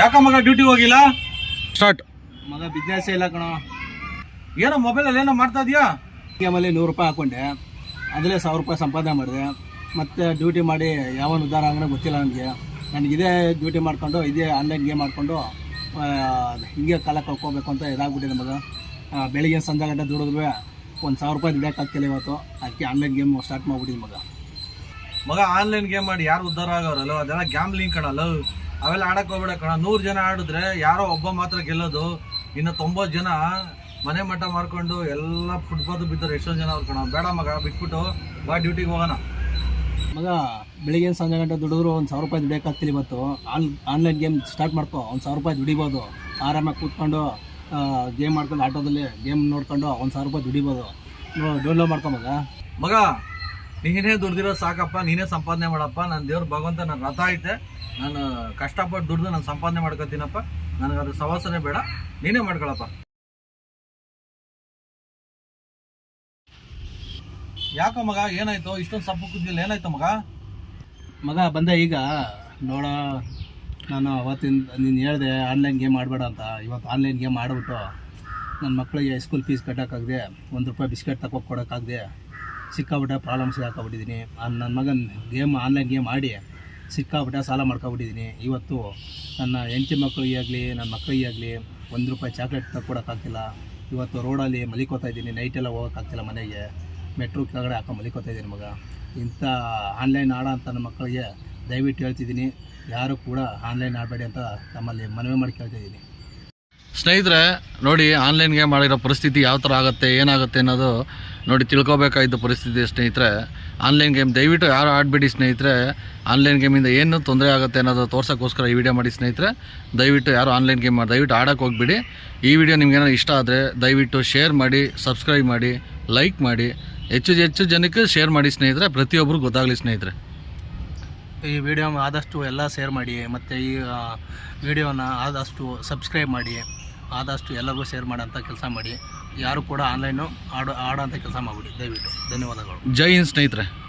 ಯಾಕ ಮಗ ಡ್ಯೂಟಿ ಹೋಗಿಲ್ಲ? ಸ್ಟಾರ್ಟ್ ಮಗ ಬಿಸ್ನೆಸ್ ಇಲ್ಲ ಕಣೋ. ಏನೋ ಮೊಬೈಲಲ್ಲಿ ಏನೋ ಮಾಡ್ತಾ ಇದೆಯಾ? ಗೇಮಲ್ಲಿ ನೂರು ರೂಪಾಯಿ ಹಾಕೊಂಡೆ. ಅದರಲ್ಲೇ ಸಾವಿರ ರೂಪಾಯಿ ಸಂಪಾದನೆ ಮಾಡಿದೆ. ಮತ್ತು ಡ್ಯೂಟಿ ಮಾಡಿ ಯಾವ ಉದ್ಧಾರ ಆಗೋ ಗೊತ್ತಿಲ್ಲ ನನಗೆ. ನನಗಿದೇ ಡ್ಯೂಟಿ ಮಾಡಿಕೊಂಡು ಇದೇ ಆನ್ಲೈನ್ ಗೇಮ್ ಮಾಡಿಕೊಂಡು ಹಿಂಗೆ ಕಾಲ ಕಳ್ಕೊಬೇಕು ಅಂತ ಇದಾಗ್ಬಿಟ್ಟಿದೆ ಮಗ. ಬೆಳಿಗ್ಗೆ ಸಂಜೆ ಗಂಟೆ ದುಡಿದ್ರು ಒಂದು ಸಾವಿರ ರೂಪಾಯಿ ದುಡಿಯೋಕ್ಕಾಗ್ತಿಲ್ಲ ಇವತ್ತು. ಅದಕ್ಕೆ ಆನ್ಲೈನ್ ಗೇಮ್ ಸ್ಟಾರ್ಟ್ ಮಾಡ್ಬಿಡಿ ಮಗ. ಮಗ ಆನ್ಲೈನ್ ಗೇಮ್ ಮಾಡಿ ಯಾರು ಉದ್ಧಾರ ಆಗೋರಲ್ಲ ಅದೆಲ್ಲ ಗ್ಯಾಮ್ಲಿಂಗ್ ಕಣಲ್ಲ ಅವೆಲ್ಲ ಆಡಕ್ ಹೋಗ್ಬೇಡ ಕಣ. ನೂರು ಜನ ಆಡಿದ್ರೆ ಯಾರೋ ಒಬ್ಬ ಮಾತ್ರ ಗೆಲ್ಲೋದು. ಇನ್ನು ತೊಂಬತ್ತು ಜನ ಮನೆ ಮಠ ಮಾಡ್ಕೊಂಡು ಎಲ್ಲ ಫುಟ್ಬಾಲ್ ಬಿದ್ದಾರೆ ಎಷ್ಟೊಂದು ಜನ ಅವ್ರು ಕಣ. ಬೇಡ ಮಗ ಬಿಟ್ಬಿಟ್ಟು ಬಾ ಡ್ಯೂಟಿಗೆ ಹೋಗೋಣ. ಮಗ ಬೆಳಿಗ್ಗೆ ಸಂಜೆ ಗಂಟೆ ದುಡಿದ್ರು ಒಂದು ಸಾವಿರ ರೂಪಾಯಿ ದುಡಿಯೋಕ್ಕಾಗ್ತಿಲ್ಲ ಇವತ್ತು. ಆನ್ ಆನ್ಲೈನ್ ಗೇಮ್ ಸ್ಟಾರ್ಟ್ ಮಾಡ್ಕೊ. ಒಂದು ಸಾವಿರ ರೂಪಾಯಿ ದುಡಿಬೋದು. ಆರಾಮಾಗಿ ಕೂತ್ಕೊಂಡು ಗೇಮ್ ಮಾಡ್ಕೊಂಡು ಆಟೋದಲ್ಲಿ ಗೇಮ್ ನೋಡ್ಕೊಂಡು ಒಂದು ಸಾವಿರ ರೂಪಾಯಿ ದುಡಿಬೋದು. ಡೌನ್ಲೋಡ್ ಮಾಡ್ಕೊ ಮಗ. ಮಗ ನೀನೇ ದುಡ್ದಿರೋ ಸಾಕಪ್ಪ, ನೀನೇ ಸಂಪಾದನೆ ಮಾಡಪ್ಪ ನನ್ನ ದೇವ್ರ ಭಗವಂತ ನನ್ನ ರಥ ಐತೆ, ನಾನು ಕಷ್ಟಪಟ್ಟು ದುಡ್ದು ನಾನು ಸಂಪಾದನೆ ಮಾಡ್ಕೊತೀನಪ್ಪ, ನನಗೆ ಅದು ಸವಾಸನೆ ಬೇಡ, ನೀನೇ ಮಾಡ್ಕೊಳಪ್ಪ. ಯಾಕೋ ಮಗ, ಏನಾಯ್ತು? ಇಷ್ಟೊಂದು ಸಪ್ಪು ಕುದ್ದಿಲ್ಲ ಏನಾಯ್ತು ಮಗ? ಮಗ, ಬಂದೆ ಈಗ. ನೋಡ, ನಾನು ಅವತ್ತಿಂದ ನೀನು ಹೇಳಿದೆ ಆನ್ಲೈನ್ ಗೇಮ್ ಆಡಬೇಡ ಅಂತ. ಇವತ್ತು ಆನ್ಲೈನ್ ಗೇಮ್ ಆಡ್ಬಿಟ್ಟು ನನ್ನ ಮಕ್ಕಳಿಗೆ ಸ್ಕೂಲ್ ಫೀಸ್ ಕಟ್ಟೋಕ್ಕಾಗದೆ, ಒಂದು ರೂಪಾಯಿ ಬಿಸ್ಕೆಟ್ ತಗೋಕೊಡೋಕ್ಕಾಗದೆ ಕೊಡೋಕ್ಕಾಗದೆ ಸಿಕ್ಕಾಬಿಟ್ಟೆ ಪ್ರಾಬ್ಲಮ್ಸ್ ಹಾಕೊಬಿಟ್ಟಿದ್ದೀನಿ ನನ್ನ ಮಗನ ಗೇಮ್ ಆನ್ಲೈನ್ ಗೇಮ್ ಆಡಿ ಸಿಕ್ಕಾಬಿಟ್ಟೆ ಸಾಲ ಮಾಡ್ಕೊಬಿಟ್ಟಿದ್ದೀನಿ ಇವತ್ತು ನನ್ನ ಹೆಂಡತಿ ಮಕ್ಕಳಿಗೆ ಆಗಲಿ ನನ್ನ ಮಕ್ಕಳಿಗೆ ಆಗಲಿ ಒಂದು ರೂಪಾಯಿ ಚಾಕ್ಲೇಟ್ ತಗೊಡೋಕ್ಕಾಗ್ತಿಲ್ಲ ಇವತ್ತು ರೋಡಲ್ಲಿ ಮಲಿಕೋತಾ ಇದ್ದೀನಿ. ನೈಟೆಲ್ಲ ಹೋಗೋಕ್ಕಾಗ್ತಿಲ್ಲ ಮನೆಗೆ. ಮೆಟ್ರೋ ಕೆಳಗಡೆ ಹಾಕೊಂಡು ಮಲಿಕೋತಾ ಇದ್ದೀನಿ ಮಗ. ಇಂಥ ಆನ್ಲೈನ್ ಆಡ ಅಂತ ನನ್ನ ಮಕ್ಕಳಿಗೆ ದಯವಿಟ್ಟು ಹೇಳ್ತಿದ್ದೀನಿ. ಯಾರು ಕೂಡ ಆನ್ಲೈನ್ ಆಡಬೇಡಿ ಅಂತ ನಮ್ಮಲ್ಲಿ ಮನವಿ ಮಾಡಿ ಕೇಳ್ತಿದ್ದೀನಿ. ಸ್ನೇಹಿತರೆ, ನೋಡಿ ಆನ್ಲೈನ್ ಗೇಮ್ ಮಾಡಿರೋ ಪರಿಸ್ಥಿತಿ ಯಾವ ಥರ ಆಗುತ್ತೆ, ಏನಾಗುತ್ತೆ ಅನ್ನೋದು ನೋಡಿ ತಿಳ್ಕೊಬೇಕಾಗಿದ್ದ ಪರಿಸ್ಥಿತಿ ಸ್ನೇಹಿತರೆ. ಆನ್ಲೈನ್ ಗೇಮ್ ದಯವಿಟ್ಟು ಯಾರು ಆಡಬೇಡಿ ಸ್ನೇಹಿತರೆ. ಆನ್ಲೈನ್ ಗೇಮಿಂದ ಏನು ತೊಂದರೆ ಆಗುತ್ತೆ ಅನ್ನೋದು ತೋರ್ಸೋಕ್ಕೋಸ್ಕರ ಈ ವಿಡಿಯೋ ಮಾಡಿ ಸ್ನೇಹಿತರೆ. ದಯವಿಟ್ಟು ಯಾರು ಆನ್ಲೈನ್ ಗೇಮ್ ಮಾಡಿ ದಯವಿಟ್ಟು ಆಡೋಕೆ ಹೋಗ್ಬಿಡಿ. ಈ ವಿಡಿಯೋ ನಿಮಗೇನೋ ಇಷ್ಟ ಆದರೆ ದಯವಿಟ್ಟು ಶೇರ್ ಮಾಡಿ ಸಬ್ಸ್ಕ್ರೈಬ್ ಮಾಡಿ ಲೈಕ್ ಮಾಡಿ. ಹೆಚ್ಚು ಹೆಚ್ಚು ಜನಕ್ಕೆ ಶೇರ್ ಮಾಡಿ ಸ್ನೇಹಿತರೆ. ಪ್ರತಿಯೊಬ್ಬರು ಗೊತ್ತಾಗಲಿ ಸ್ನೇಹಿತರೆ. ಈ ವಿಡಿಯೋ ಆದಷ್ಟು ಎಲ್ಲ ಶೇರ್ ಮಾಡಿ, ಮತ್ತು ಈ ವಿಡಿಯೋನ ಆದಷ್ಟು ಸಬ್ಸ್ಕ್ರೈಬ್ ಮಾಡಿ. ಆದಷ್ಟು ಎಲ್ಲರಿಗೂ ಶೇರ್ ಮಾಡೋಂಥ ಕೆಲಸ ಮಾಡಿ. ಯಾರು ಕೂಡ ಆನ್ಲೈನು ಆಡೋ ಆಡೋಂಥ ಕೆಲಸ ಮಾಡಿಬಿಡಿ. ದಯವಿಟ್ಟು. ಧನ್ಯವಾದಗಳು. ಜೈ ಹಿಂದ್ ಸ್ನೇಹಿತರೆ.